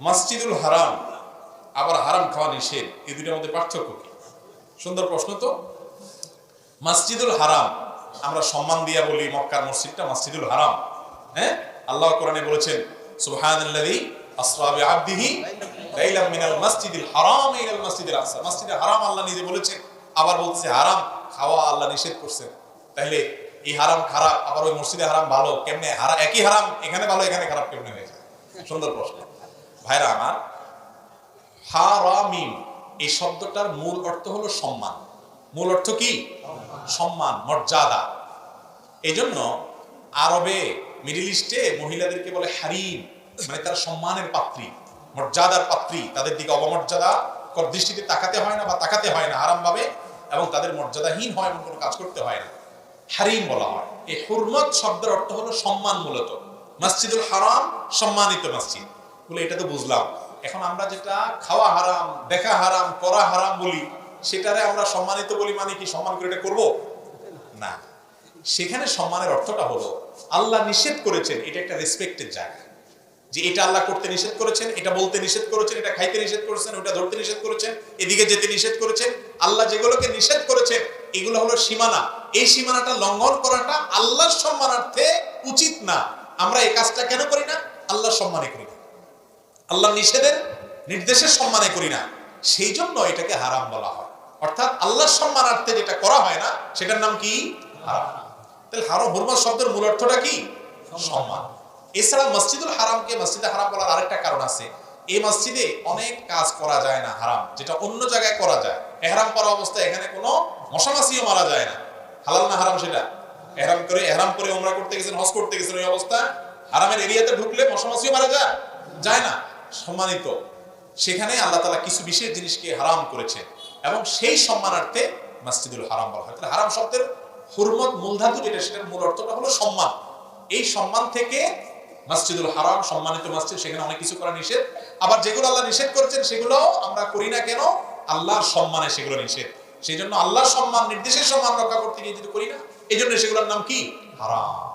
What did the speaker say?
মসজিদুল হারাম, আবার হারাম খাওয়া নিষেধ এই দুটোর মধ্যে পার্থক্য কি? সুন্দর প্রশ্ন তো? মসজিদুল হারাম, আমরা সম্মান দিয়া বলি মক্কার মসজিদটা মসজিদুল হারাম হ্যাঁ? আল্লাহ কোরআনে বলেছেন, সুবহানাল্লাযী আসরা বিআবদিহি লাইলাম মিনাল মাসজিদিল হারাম ইলাল মাসজিদিল আকসা। মসজিদে হারাম আল্লাহ নিজে বলেছেন, আবার বলছে হারাম খাওয়া আল্লাহ নিষেধ করছেন। তাহলে এই হারাম খারাপ, আবার ওই মসজিদে হারাম ভালো, কেমনে? হারা, একই হারাম, এখানে ভালো, এখানে খারাপ, কেমনে হয়ে যায়? সুন্দর প্রশ্ন। ভাইরা আমার হারামিম এই শব্দটার মূল অর্থ হলো সম্মান। মূল অর্থ কি? সম্মান, মর্যাদা। এই জন্য আরবে, মিডিল ইস্টে মহিলাদেরকে বলে হারিম মানে তারা সম্মানের পাত্রী, মর্যাদার পাত্রী। তাদের দিকে অবমর্যাদা কর দৃষ্টিতে তাকাতে হয় না বা তাকাতে হয় না আরাম ভাবে এবং তাদের মর্যাদাহীন হয় এমন কোনো কাজ করতে হয় না। হারিম বলা হয়। এই হুরমত শব্দের অর্থ হলো সম্মান মূলত। মসজিদুল হারাম সম্মানিত মসজিদ। বলে এটা তো বুঝলাম। এখন আমরা যেটা খাওয়া হারাম, দেখা হারাম করা হারাম বলি, সেটারে আমরা সম্মানিত বলি মানে কি সম্মান করে এটা করব? না। সেখানে সম্মানের অর্থটা হলো, আল্লাহ নিষেধ করেছেন, এটা একটা রেসপেক্টের জায়গা। যে এটা আল্লাহ করতে নিষেধ করেছেন, এটা বলতে নিষেধ করেছেন, এটা খাইতে নিষেধ করেছেন, ওটা ধরতে নিষেধ করেছেন, এদিকে যেতে নিষেধ করেছেন, আল্লাহ যেগুলোকে নিষেধ করেছেন, এগুলো হলো সীমানা। এই সীমানাটা লঙ্ঘন করাটা আল্লাহর সম্মানার্থে উচিত না। আমরা এই কাজটা কেন করি না? আল্লাহর সম্মানে করি না। আল্লাহ নিষেধের নির্দেশের সম্মানে করি না। সেই জন্য এটাকে হারাম বলা হয়। অর্থাৎ আল্লাহর সম্মানার্থে যেটা করা হয় না, সেটার নাম কি? হারাম। তাহলে হারাম হুরমত শব্দের মূল অর্থটা কি? সম্মান। এছাড়া মসজিদুল হারামকে মসজিদে হারাম বলার আরেকটা কারণ আছে। এই মসজিদে অনেক কাজ করা যায় না হারাম। যেটা অন্য জায়গায় করা যায়। এহরাম করা অবস্থায় এখানে কোনো মশামাছিও মারা যায় না। হালাল না হারাম সেটা? এহরাম করে এহরাম করে ওমরা করতে গেছেন, হজ করতে গেছেন, ওই অবস্থা হারামের এরিয়াতে ঢুকলে মশামাছিও মারা যায়। যায় না। সম্মানিত। সেখানে আল্লাহ তালা কিছু বিশেষ জিনিসকে হারাম করেছে এবং সেই সম্মানার্থে মসজিদুল হারাম বলা হয়। তাহলে হারাম শব্দের হুরমত মূলধাতু যেটা, সেটার মূল অর্থটা হলো সম্মান। এই সম্মান থেকে মসজিদুল হারাম, সম্মানিত মসজিদ, সেখানে অনেক কিছু করা নিষেধ। আবার যেগুলো আল্লাহ নিষেধ করেছেন সেগুলো আমরা করি না কেন? আল্লাহর সম্মানে সেগুলো নিষেধ। সেই জন্য আল্লাহর সম্মান, নির্দেশের সম্মান রক্ষা করতে গিয়ে যদি করি না এই জন্য সেগুলোর নাম কি? হারাম।